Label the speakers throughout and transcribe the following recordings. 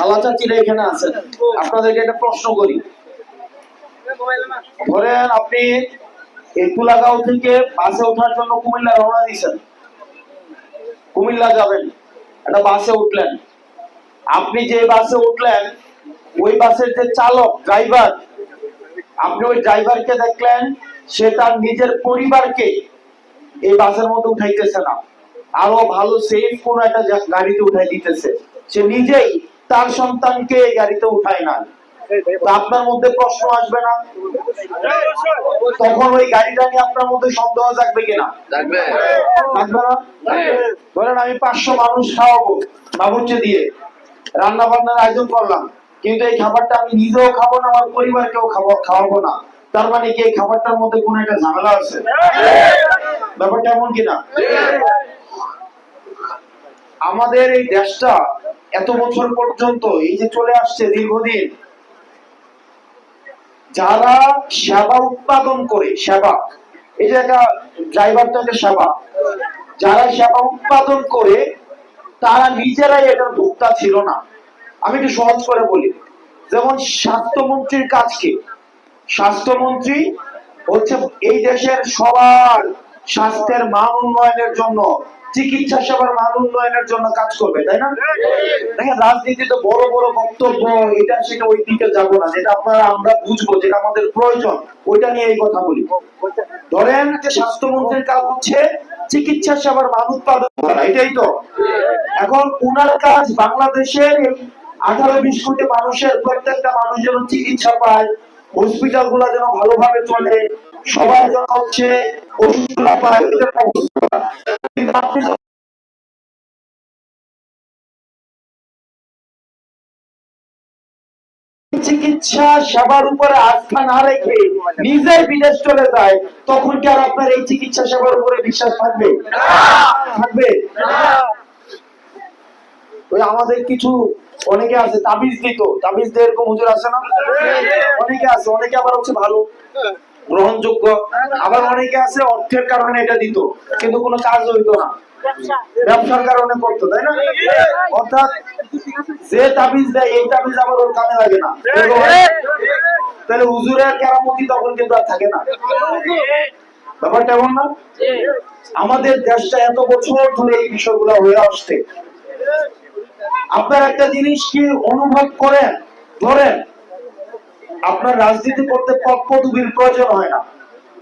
Speaker 1: খালা চাচিরা এখানে আছেন আপনাদেরকে একটা প্রশ্ন করি। ধরেন আপনি এই কুলাগাঁও থেকে বাসে ওঠার জন্য কুমিল্লা রওনা দিয়েছেন। কুমিল্লা যাবেন, একটা বাসে উঠলেন। আপনি যে বাসে উঠলেন, ওই বাসের যে চালক, ড্রাইভার, আপনি ওই ড্রাইভারকে দেখলেন, সে তার নিজের পরিবারকে এই বাসের মধ্যে উঠাইতেছে না। আরও ভালো সেফ কোন একটা গাড়িতে উঠাই দিতেছে। সে নিজেই তার সন্তানকে এই গাড়িতে উঠায় না আপনার মধ্যে প্রশ্ন আসবে না? তখন ওই গাড়িটা নিয়ে আপনার মধ্যে সন্দেহ কিনা?
Speaker 2: থাকবে
Speaker 1: থাকবে না? ধরেন আমি পাঁচশো মানুষ খাওয়াবো বাবুর্চি দিয়ে। রান্না বান্নার আয়োজন করলাম। কিন্তু এই খাবারটা আমি নিজেও খাব না আমার পরিবারকেও খাব খাওয়াবো না। তার মানে কি এই খাবারটার মধ্যে কোনো একটা ঝামেলা আছে? ব্যাপারটা এমন কিনা? আমাদের এই দেশটা এত বছর পর্যন্ত এই যে চলে আসছে দীর্ঘদিন, যারা সেবা উৎপাদন করে, সেবা, এই যে একটা ড্রাইভার তো একটা সেবা, যারা সেবা উৎপাদন করে, তারা নিজেরাই এটার ভোক্তা ছিল না। আমি একটু সহজ করে বলি, যেমন স্বাস্থ্যমন্ত্রীর কাজ কি স্বাস্থ্যমন্ত্রী হচ্ছে এই দেশের সবার স্বাস্থ্যের মান উন্নয়নের জন্য চিকিৎসা সেবার মান উন্নয়নের জন্য কাজ করবে, তাই না? দেখেন রাজনীতিতে বড় বড় বক্তব্য, এটা সেটা ওই দিকে যাব না, যেটা আপনারা, আমরা বুঝব, যেটা আমাদের প্রয়োজন, ওইটা নিয়ে এই কথা বলি। ধরেন যে স্বাস্থ্যমন্ত্রীর কাজ হচ্ছে চিকিৎসা সেবার মান উৎপাদন করা, এটাই তো। এখন উনার কাজ বাংলাদেশের আঠারো, বিশ কোটি মানুষের, প্রত্যেকটা মানুষ যেন চিকিৎসা পায় হসপিটালগুলা যেন ভালোভাবে চলে সবাই হচ্ছে ওষুধ পায় এটার ব্যবস্থা কিন্তু আপনি চিকিৎসা সেবার উপরে আস্থা না রেখে নিজের বিদেশ চলে যায়, তখন কি আর আপনার এই চিকিৎসা সেবার উপরে বিশ্বাস থাকবে? থাকবে? ওই আমাদের কিছু, অনেকে আছে, তাবিজ দিত। তাবিজ দিয়ে এরকম হুজুর আছে না? অনেকে আছে, অনেকে আবার হচ্ছে ভালো। গ্রহণযোগ্য। আবার অনেকে আছে অর্থের কারণে এটা দিত কিন্তু কোনো কাজ হইতো না। ব্যবসার কারণে করতো তাই না? অর্থাৎ যে তাবিজ দেয় এই তাবিজ আবার ওর কামে লাগে না। তাহলে হুজুরের কেরামতি তখন কিন্তু আর থাকে না। ব্যাপারটা এমন না? আমাদের দেশটা এত বছর ধরে এই বিষয়গুলো হয়ে আসছে। আপনার একটা জিনিস কি অনুভব করেন? ধরেন আপনার রাজনীতি করতে পক্ষদুবির প্রয়োজন হয় না।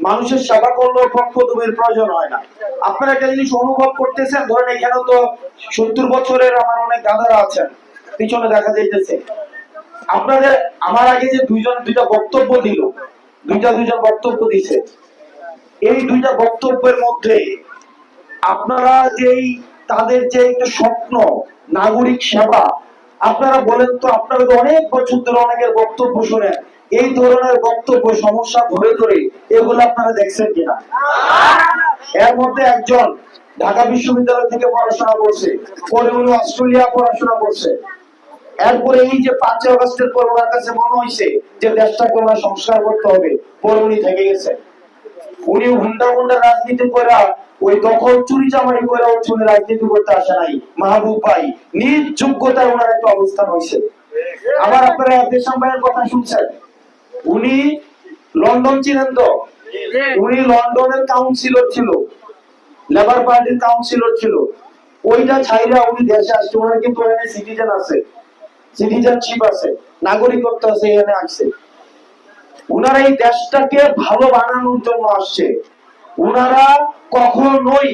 Speaker 1: মানুষের সেবা করলেও পক্ষদুবির প্রয়োজন হয় না। আপনার একটা জিনিস অনুভব করতেছেন, ধরেন এখানে তো সত্তর বছরের আমার অনেক দাদারা আছেন, পিছনে দেখা যাইতেছে। আপনাদের, আমার আগে যে দুইজন, দুইটা বক্তব্য দিল, দুইটা দুইজন বক্তব্য দিছে। এই দুইটা বক্তব্যের মধ্যে আপনারা যেই, তাদের যে একটা স্বপ্ন, নাগরিক সেবা আপনারা বলেন তো, আপনারা অনেক বছর ধরে অনেকের বক্তব্য শোনেন। এই ধরনের বক্তব্য, সমস্যা ধরে ধরে, এগুলো আপনারা দেখছেন কিনা? এর মধ্যে একজন ঢাকা বিশ্ববিদ্যালয় থেকে পড়াশোনা করছে পরে উনি অস্ট্রেলিয়া পড়াশোনা করছে। এরপরে এই যে পাঁচই অগস্টের পর ওনার কাছে মনে হয়েছে যে দেশটাকে ওনার সংস্কার করতে হবে পরে উনি থেকে গেছে। উনি হুন্ডা হুন্ডা রাজনীতি করে, ওই দখল চুরি চামারি করে উনি রাজনীতি করতে আসে নাই। মাহবুব ভাই, নিজ যোগ্যতায় ওনার একটা অবস্থান হয়েছে। আবার আপনারা দেশাম ভাইয়ের কথা শুনছেন? উনি লন্ডন ছিলেন তো? উনি লন্ডনের কাউন্সিলর ছিল। লেবার পার্টির কাউন্সিলর ছিল। ওইটা ছাইরা উনি দেশে আসছে। ওনার কিন্তু সিটিজেন আছে। সিটিজেনশিপ আছে। নাগরিকত্ব আছে, এখানে আসছে। উনারা এই দেশটাকে ভালো বানানোর জন্য আসছে। ওনারা কখনোই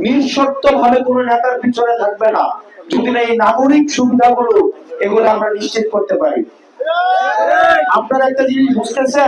Speaker 1: নিঃশর্ত ভাবে কোনো নেতার পিছনে থাকবে না। যদি না এই নাগরিক সুবিধাগুলো এগুলো আমরা নিশ্চিত করতে পারি। আপনারা একটা জিনিস বুঝতেছেন?